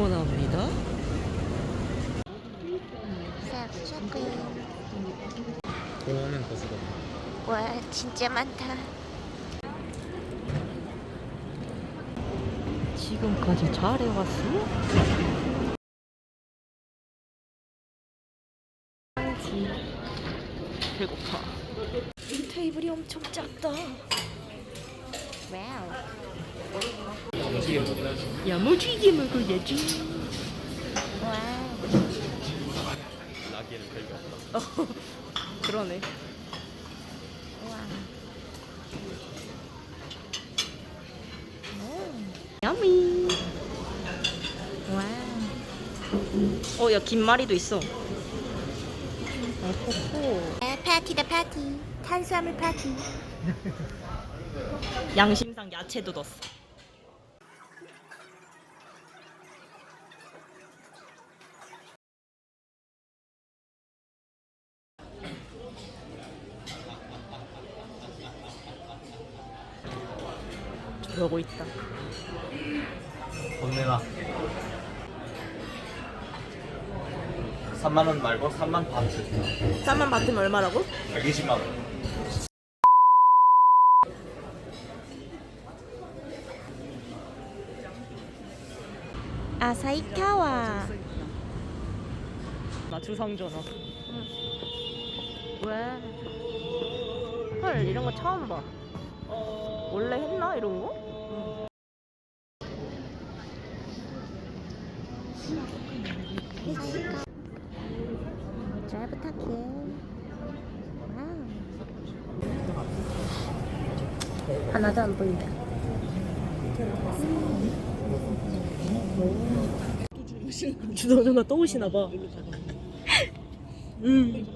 응원합니다. 공원은 거수가 와 진짜 많다. 지금까지 잘해왔어? 배고파. 이 테이블이 엄청 작다. 와우. 뭐냐 야무지게 먹어야지. 와우. 라기에는 별게 없다 그러네. 와. 야미. 와우. 어, 야, 김말이도 있어. 어, 호호. 아, 파티다 파티. 탄수화물 파티. 양심상 야채도 넣었어. 저러고 있다. 돈 내놔 3만 원 말고 3만 반 쌈만 받으면 얼마라고? 120만 원 아사히카와. 나 주상전화. 왜? 헐 이런 거 처음 봐. 원래 했나 이런 거? 잘 부탁해. 와우. 하나도 안 보인다. 주상전화 또 오시나 봐. 음.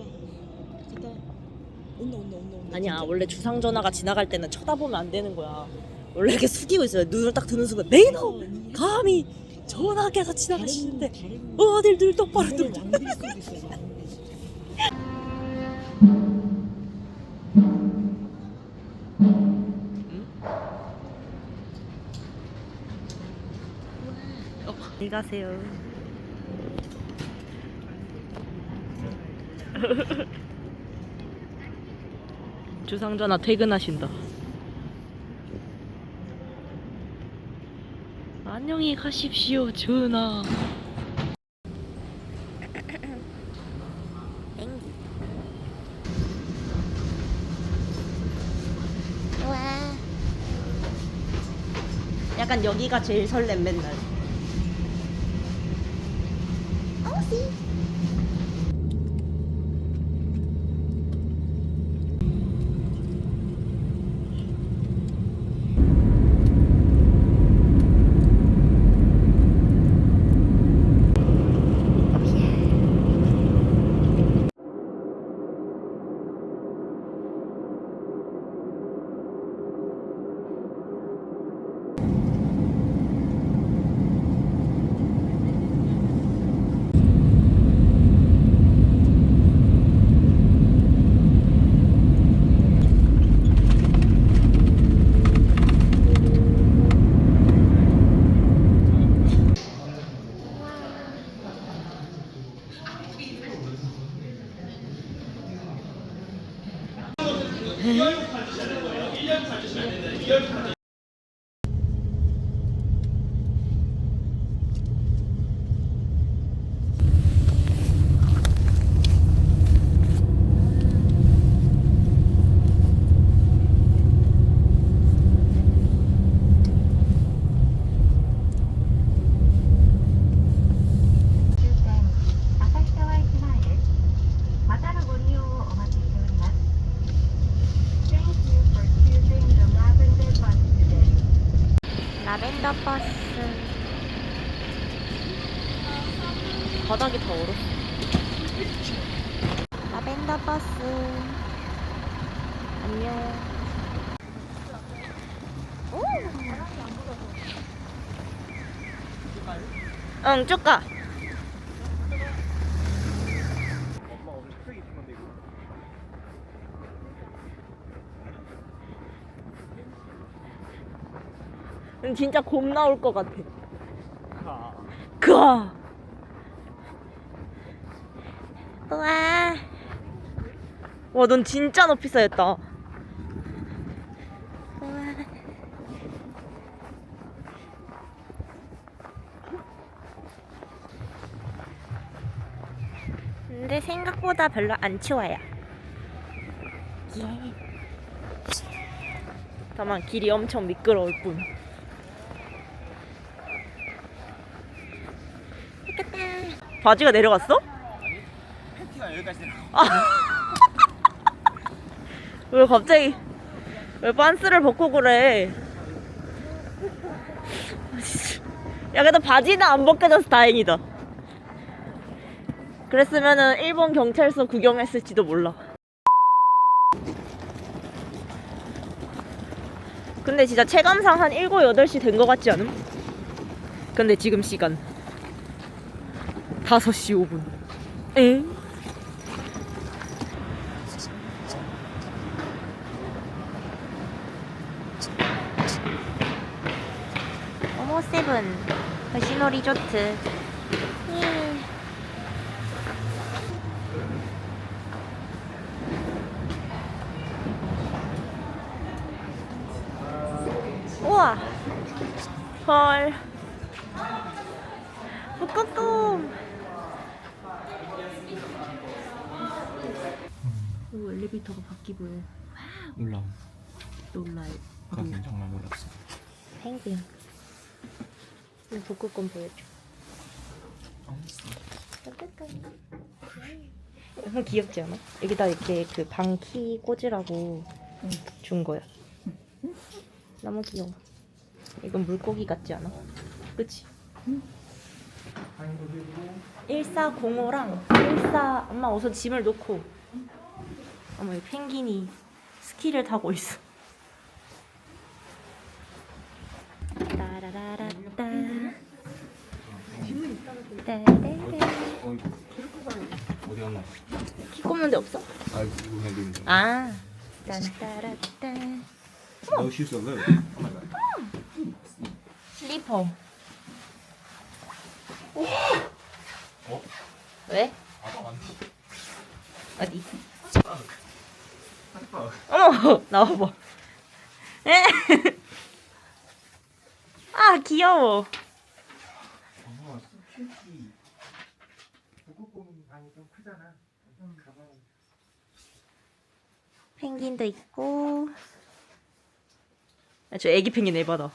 아니야 원래 주상 전화가 지나갈 때는 쳐다보면 안 되는 거야. 원래 이렇게 숙이고 있어요. 눈을 딱 드는 순간 메이너 감히 전화기가 지나가시는데 어딜 눈 똑바로 뜨고 안녕히 가세요. 주상전화 퇴근하신다. 안녕히 가십시오, 전하. 약간 여기가 제일 설렘 맨날. 응, 쭉 가. 응, 진짜 곰 나올 것 같아. 가. 우와. 와, 넌 진짜 높이 쌓였다. 우와. 근데 생각보다 별로 안 추워요. 예. 다만 길이 엄청 미끄러울 뿐. 좋겠다. 바지가 내려갔어? 팬티가 여기까지 내려. 왜 갑자기 왜 반스를 벗고 그래? 야 그래도 바지는 안 벗겨져서 다행이다. 그랬으면은 일본 경찰서 구경했을지도 몰라. 근데 진짜 체감상 한 7, 8시 된 것 같지 않음? 근데 지금 시간 5시 5분. 에? 오모 세븐 카시노 리조트. 우와. 헐. 북극곰. 오 엘리베이터가 바뀌고요. 올라. 놀라요. 가기 정말 몰랐어. 펭귄. 이 북극곰 보여줘. 너무 귀엽지 않아? 여기다 이렇게 그 방키 꽂으라고 준 거야. 너무 귀여워. 이건 물고기 같지 않아? 그치? 1405랑 14 엄마 어서 짐을 놓고 어머 이 펭귄이 스키를 타고 있어. 따라라라따. 따라라라. 어디 갔나? 키 꼽는 데 없어? 아, 이거 해드린 거. 아 딴따라따. Allowed. Oh god. 슬 리퍼. 어? 왜? 아, 안 어디? 어머 나와봐. 에? 아 귀여워. 펭귄도 있고. 야, 저 애기 펭귄 에바다.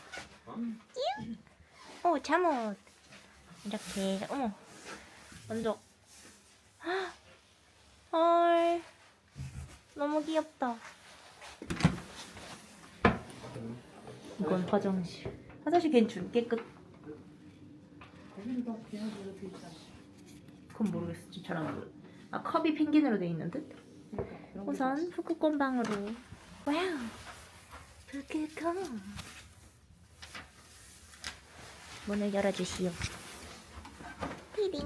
오 잠옷. 이렇게 어머 먼저 헐 너무 귀엽다. 이건 화장실. 화장실 괜찮 깨끗. 그건 모르겠어. 지금 잘안 보여. 아 컵이 펭귄으로 돼 있는 듯? 우선 북극곰 방으로. 와우. 북극곰. 문을 열어주시오. 피딩.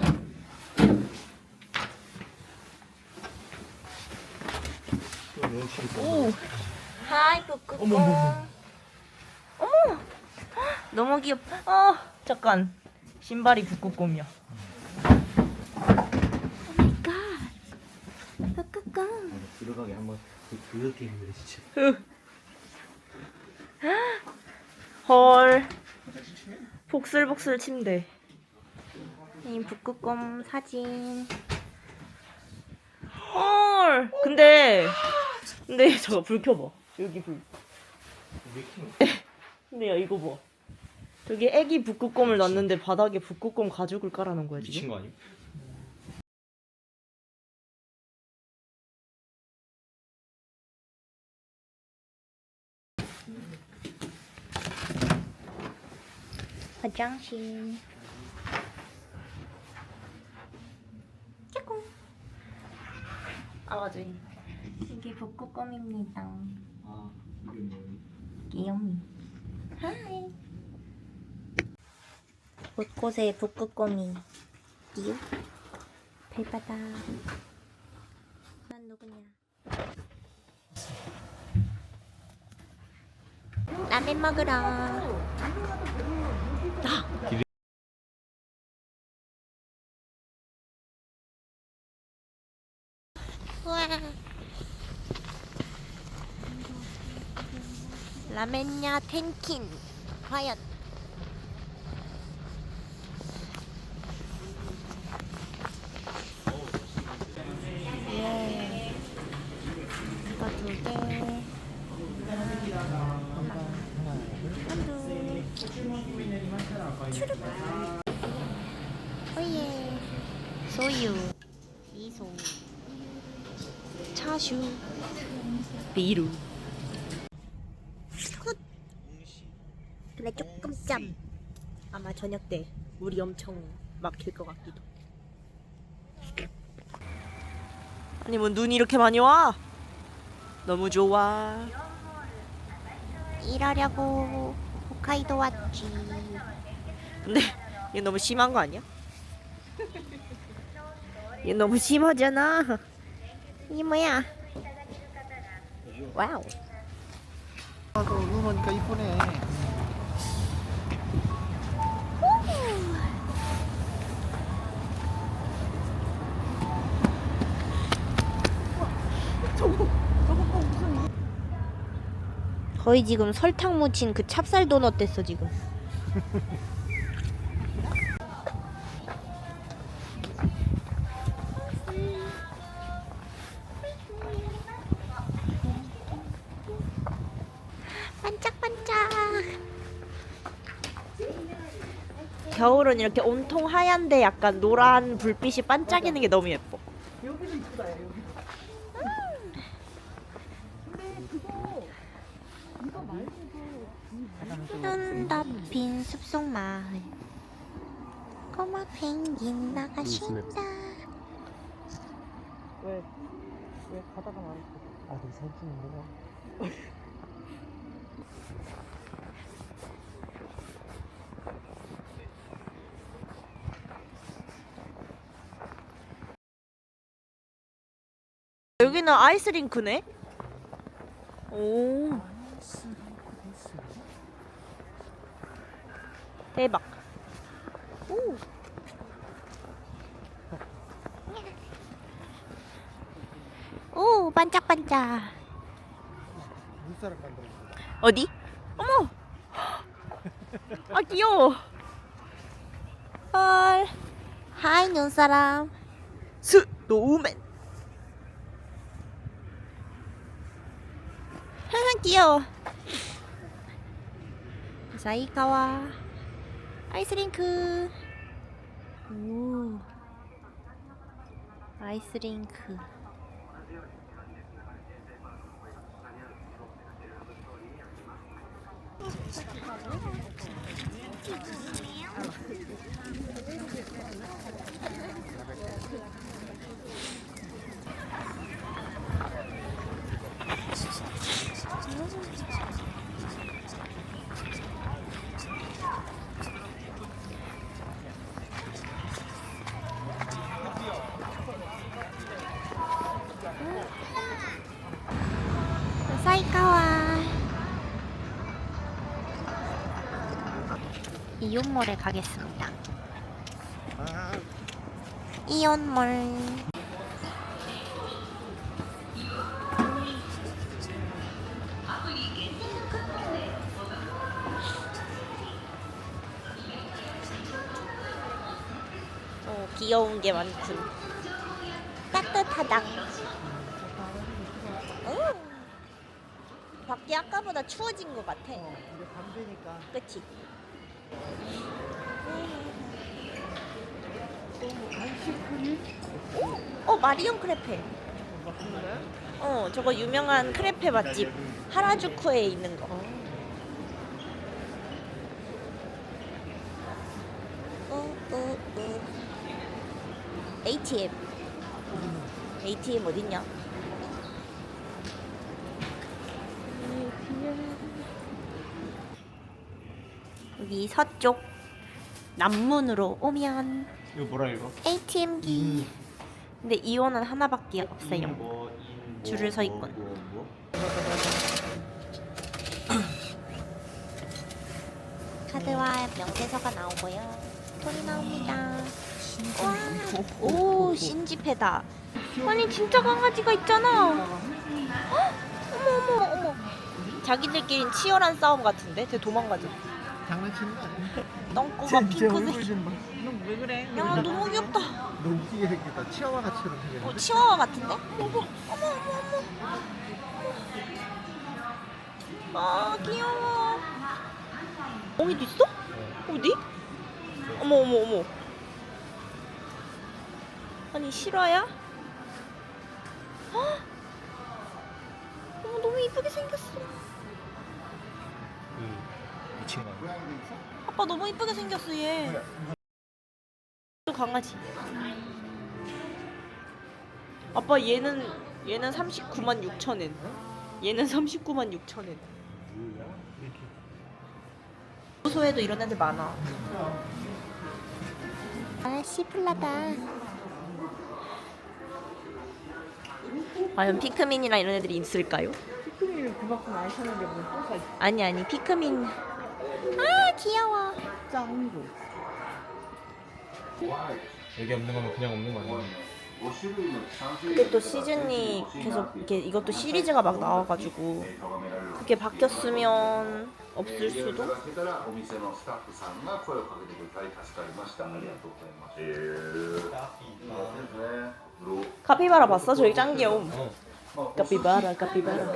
오 하이 북극곰. 어머, 어머, 어머. 너무 귀엽다. 어 잠깐 신발이 북극곰이야. 북극곰. 들어가게 한번 그- 그렇게 힘들어 진짜. 헐. 복슬복슬 침대. 이 북극곰 사진. 헐. 근데 근데 저거 불 켜봐. 여기 불. 근데 야 이거 봐. 저기 애기 북극곰을 놨는데 바닥에 북극곰 가죽을 깔아놓은 거야 미친 지금. 거 아니야? 화장실. 짜꿍. 아 맞아. 이게 북극곰입니다. 아, 이게 뭐? 귀염이. 하이. 곳곳에 북극곰이. 끼요. 발바닥. 난 누구냐? 라면 먹으러. 있다. 우와. 라멘야 텐킨 과연 추르. 오예. 소유. 미소. 차슈. 비루. 굿. 근데 조금 짠. 아마 저녁 때 물이 엄청 막힐 것 같기도. 아니 뭐 눈이 이렇게 많이 와? 너무 좋아. 일하려고 홋카이도 왔지. 근데 얘 너무 심한 거 아니야? 얘 너무 심하잖아. 이게 뭐야? 와우. 아, 너 누우니까 이쁘네. 거의 지금 설탕 묻힌 그 찹쌀 도넛 됐어 지금. 겨울은 이렇게 온통 하얀데 약간 노란 불빛이 반짝이는 게 너무 예뻐. 눈 덮인 숲속 마을. 꼬마 펭귄 나가신다. 왜? 왜 가다가 말했어? 아, 너 사진 찍는 거야? 여기는 아이스링크네? 오. 대박. 오. 오 반짝반짝. 어디? 어머! 아 귀여워. 헐. 하이 눈사람. 스 노우맨. 하하 귀여워. 사이카와 아이스링크. 오. 아이스 이온몰에 가겠습니다. 이온몰 어, 귀여운 게 많군. 따뜻하다. 오. 밖에 아까보다 추워진 것 같아. 이제 밤 되니까. 그치? 어 마리온 크레페. 어 저거 유명한 크레페 맛집 하라주쿠에 있는 거. 어, 어, 어. ATM. ATM 어딨냐? 여기 서쪽 남문으로 오면 이거 뭐라 읽어? ATM기. 근데 이온은 하나밖에 없어요. 뭐, 인, 뭐, 줄을 서 뭐, 있군. 뭐, 뭐? 카드와 명세서가 나오고요. 돈이 나옵니다. 와, 오 신지패다. 아니 진짜 강아지가 있잖아. 헉, 어머 어머 어머. 자기들끼리 치열한 싸움 같은데? 쟤 도망가자. 장난치는 거 아니야? 똥꼬가 제 얼굴 핑크색. 좀 봐. 왜 그래? 야 너무 귀엽다. 너 웃기게 생겼다. 치아와 같이처럼 어, 생겼네. 치와와 같은데? 어머 어머 어머 어머. 아 귀여워. 엉이도 있어? 어디? 어머 어머 어머. 아니 실화야? 헉! 어머 너무 이쁘게 생겼어. 미친 거 아니야? 아빠 너무 이쁘게 생겼어 얘. 또 강아지. 아빠 얘는 얘는 39만 6천 엔. 얘는 39만 6천 엔. 소에도 이런 애들 많아. 아 시플라다. 과연 피크민이랑 이런 애들이 있을까요? 피크닉을 그만큼 안 사는데 무슨 똥싸 아니 아니 피크민. 귀여워. 짱구. 여기 없는 거면 그냥 없는 거 아니야? 근데 또 시즌이 계속 이렇게 이것도 시리즈가 막 나와가지고 그게 바뀌었으면 없을 수도. 카피바라 봤어? 저기 짱 귀여움. 카피바라, 카피바라.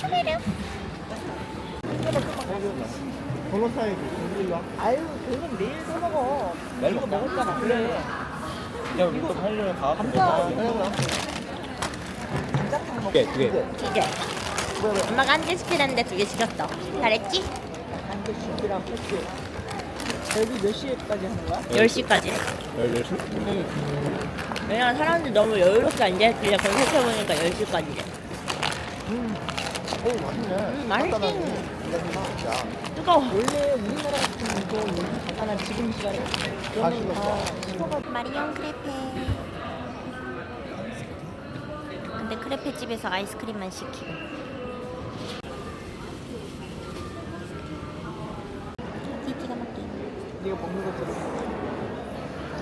추베르. 변호사에게 일로 와. 아유, 그건 내일 또 먹어. 이거 먹었잖아. 그래. 야, 우리 또 하려면 다 감자. 두 개, 두 개. 두 개. 엄마가 한 개 시키는데 두 개 시켰어. 잘했지? 한 개 시키랑 했지. 여기 몇 시까지 하는 거야? 10시까지. 열열 시? 응. 왜냐면 사람들이 너무 여유롭게 앉아있길래 검색해보니까 10시까지래. 오, 맛있네. 음, 맛있지. 야, 뜨거워. 원래 우리나라 같은 거 여기 잠깐만 지금 시간에 그러면 다 식어가 마리온 크레페. 근데 크레페 집에서 아이스크림만 시키고. 기가 막히게. 네가 먹는 거 들어.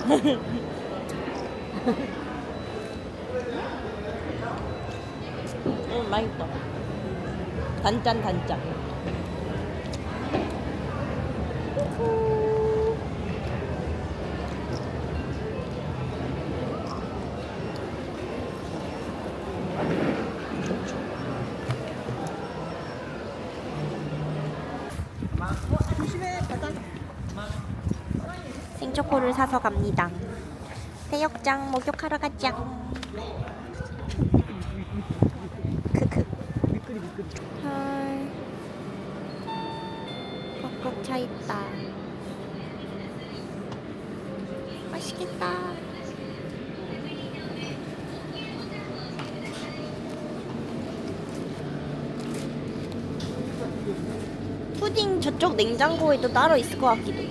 응, 맛있어. 단짠, 단짠. 생초코를 사서 갑니다. 새역장 목욕하러 가자. 크크. 미끄리 미끄리. 헐. 꽉꽉 차 있다. 맛있겠다. 푸딩 저쪽 냉장고에도 따로 있을 것 같기도. 해.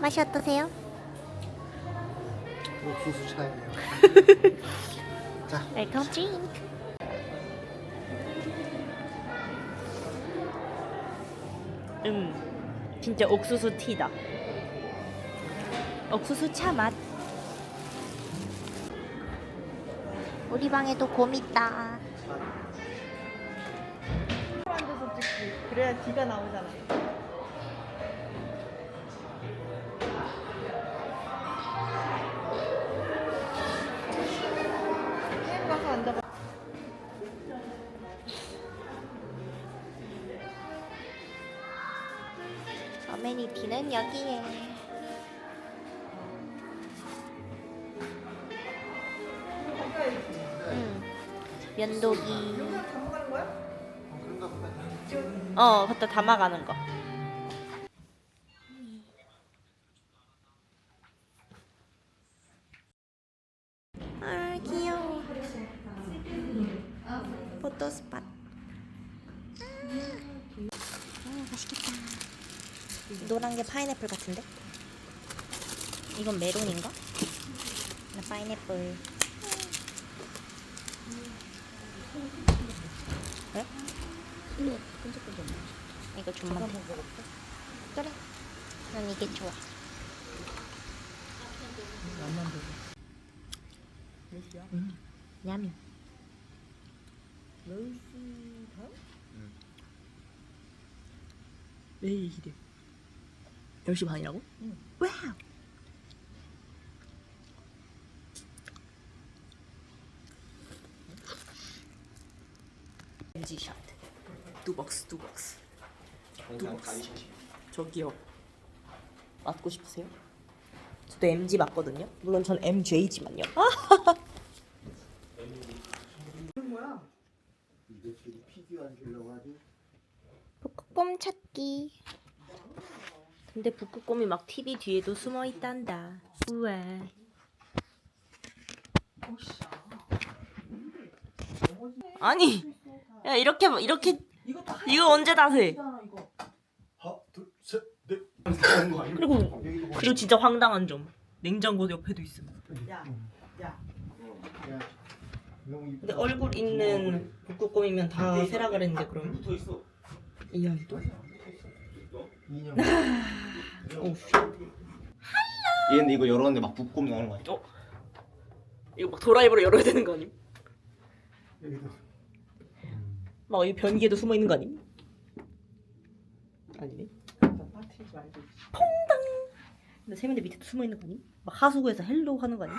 맛이 어떠세요? 옥수수 차예요. 웰컴 드링크. 음, 진짜 옥수수 티다. 옥수수 차 맛. 우리 방에도 곰 있다. 그래야 뒤가 나오잖아. 게임. 어메니티는 여기에. 응. 면도기. 어, 갖다 담아가는 거. 아, 귀여워. 포토 스팟. 아, 맛있겠다. 노란 게 파인애플 같은데? 이건 메론인가? 나 파인애플. 왜? 이거 좀만 더. 그래. 난 이게 좋아. 음, 야미. 매일 이래. 10시 반이라고? 응. 와우. 샷. 뚜벅스 뚜벅스. 뚜벅스. 저기요. 맞고 싶으세요? 저도 MG 맞거든요. 물론 전 MJ지만요. 아? 북극곰 찾기. 근데 북극곰이 막 TV 뒤에도 숨어 있단다. 우와. 아니, 야 이렇게 이렇게 이거 언제 다 돼? 하나, 둘, 셋, 넷. 하는 거 아니야? 그리고 여기도 뭐 그리고 진짜 황당한 점. 냉장고 옆에도 있음. 야, 형 근데 얼굴 있는 북극곰이면 다 세라 그랬는데 그럼 붙어 있어. 이 아이도? 인형. 오, 얘는 이거 열었는데 막 붓고 나오는 거 아니야? 어? 이거 막 도라이브로 열어야 되는 거 아님? 여기도. 막 이 변기에도 숨어 있는 거 아님? 아니네. 퐁당. 근데 세면대 밑에도 숨어 있는 거 아님? 막 하수구에서 헬로우 하는 거 아님?